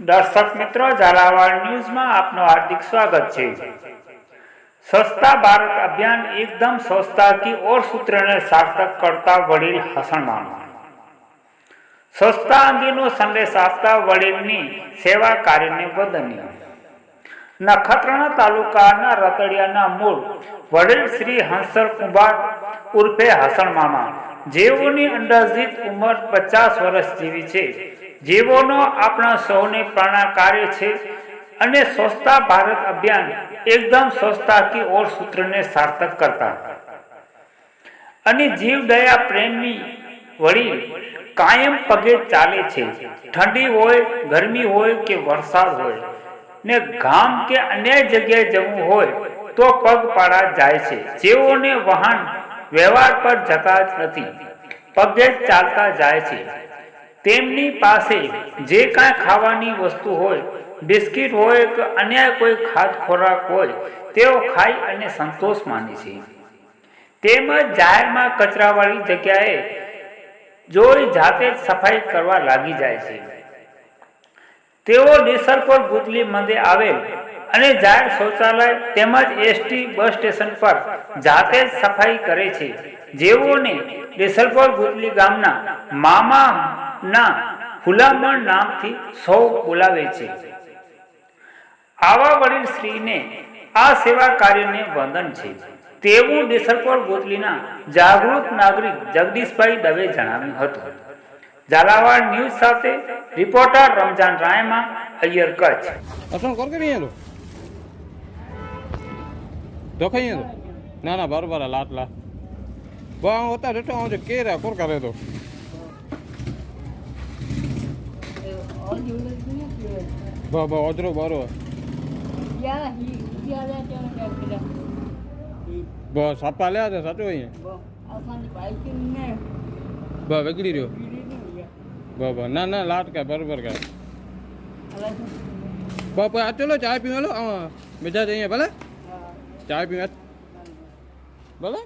દર્શક મિત્રો, ઝાલાવાડ ન્યૂઝમાં આપનું હાર્દિક સ્વાગત છે. સસ્તા ભારત અભિયાન એકદમ સસ્તા કી ઓર સૂત્રને સાર્થક કરતા વડીલ હસણ મામા. સસ્તા અંગેનો સંદેશ આપતા વડીલની સેવા કાર્યને વદનીય. નખત્રાણા તાલુકાના રતડિયાના મૂળ વડીલ શ્રી હંસર કુંભાર ઉર્ફે હસણ મામા, જેઓની અંદાજિત ઉંમર પચાસ વર્ષ જેવી છે. જેઓનો આપણા સૌને પ્રાણાકાર્ય છે અને સ્વચ્છતા ભારત અભિયાન એકદમ સ્વચ્છતા ઓર સૂત્રને સાર્થક કરતા. અને જીવ દયા પ્રેમની વળી કાયમ પગે ચાલે છે. ઠંડી હોય, ગરમી હોય કે વરસાદ હોય ને ગામ કે અન્ય જગ્યાએ જવું હોય તો પગપાળા જાય છે. જેઓને વાહન વ્યવહાર પર જતા નથી. પગે ચાલતા જાય છે. તેમની પાસે જે કાંઈ ખાવાની વસ્તુ હોય, બિસ્કિટ હોય કે અન્ય કોઈ ખાદ ખોરાક હોય, તેઓ ખાઈ અને સંતોષ માને છે. તેમજ જાહેરમાં કચરાવાળી જગ્યાએ જોઈ જાતે સફાઈ કરવા લાગી જાય છે. તેઓ દેસરપુર ગુજલી મંદે આવેલ અને જાહેર શૌચાલય તેમજ એસટી બસ સ્ટેશન પર જાતે જ સફાઈ કરે છે. જેઓને દેસરપુર ગુજલી ગામના મામાના હુલામણ નામથી સૌ બોલાવે છે. આવા વડીલ શ્રીને આ સેવા કાર્યને વંદન છે. તેવું દેસરપોર ગોતલીના જાગૃત નાગરિક જગદીશભાઈ દવે જણાવ્યું હતું. ઝાલાવાડ ન્યૂઝ સાથે રિપોર્ટર રમજાન રાયમા અય્યર કચ્છ. તો ના ના બરોબર લાટ લાટ બા હોતા કે આવું છે, કેરા કોર કરે તો? બા બા ઓજરો બારો. બસ સાપા લ્યા છે સાચો અહીંયા? બા વેગડી રહ્યો. બા બા ના ના લાટ કાય બરોબર કાય બા બા આ ચલો ચાય પીવા લો. બીજા જઈએ ભલે? ચા પીવા. ભલે?